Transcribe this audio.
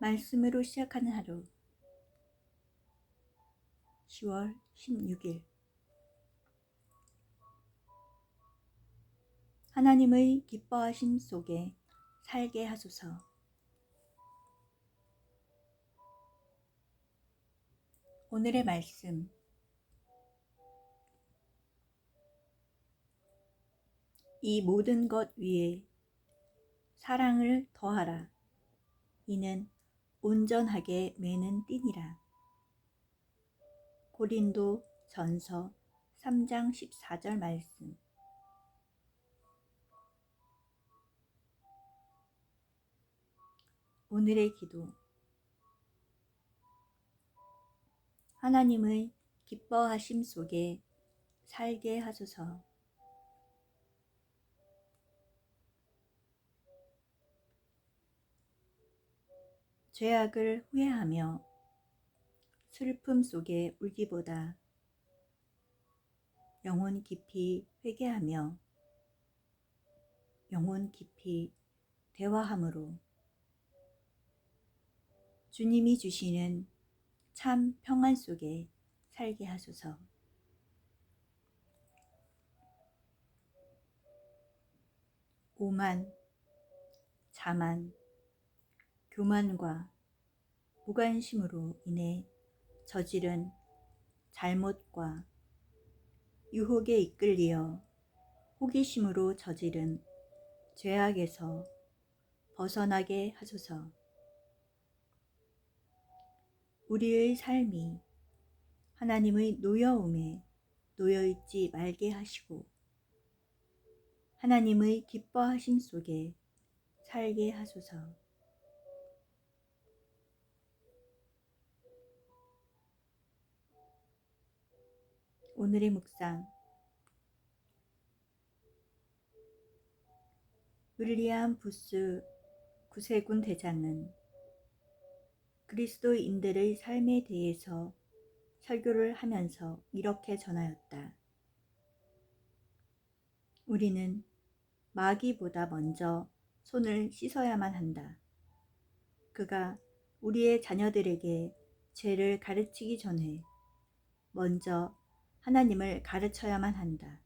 말씀으로 시작하는 하루. 10월 16일. 하나님의 기뻐하심 속에 살게 하소서. 오늘의 말씀. 이 모든 것 위에 사랑을 더하라. 이는 온전하게 매는 띠니라. 고린도 전서 3장 14절 말씀. 오늘의 기도. 하나님의 기뻐하심 속에 살게 하소서. 죄악을 후회하며 슬픔 속에 울기보다 영혼 깊이 회개하며 영혼 깊이 대화함으로 주님이 주시는 참 평안 속에 살게 하소서. 오만, 자만, 교만과 무관심으로 인해 저지른 잘못과 유혹에 이끌리어 호기심으로 저지른 죄악에서 벗어나게 하소서. 우리의 삶이 하나님의 노여움에 놓여있지 말게 하시고 하나님의 기뻐하심 속에 살게 하소서. 오늘의 묵상 윌리엄 부스 구세군 대장은 그리스도인들의 삶에 대해서 설교를 하면서 이렇게 전하였다. 우리는 마귀보다 먼저 손을 씻어야만 한다. 그가 우리의 자녀들에게 죄를 가르치기 전에 먼저 하나님을 가르쳐야만 한다.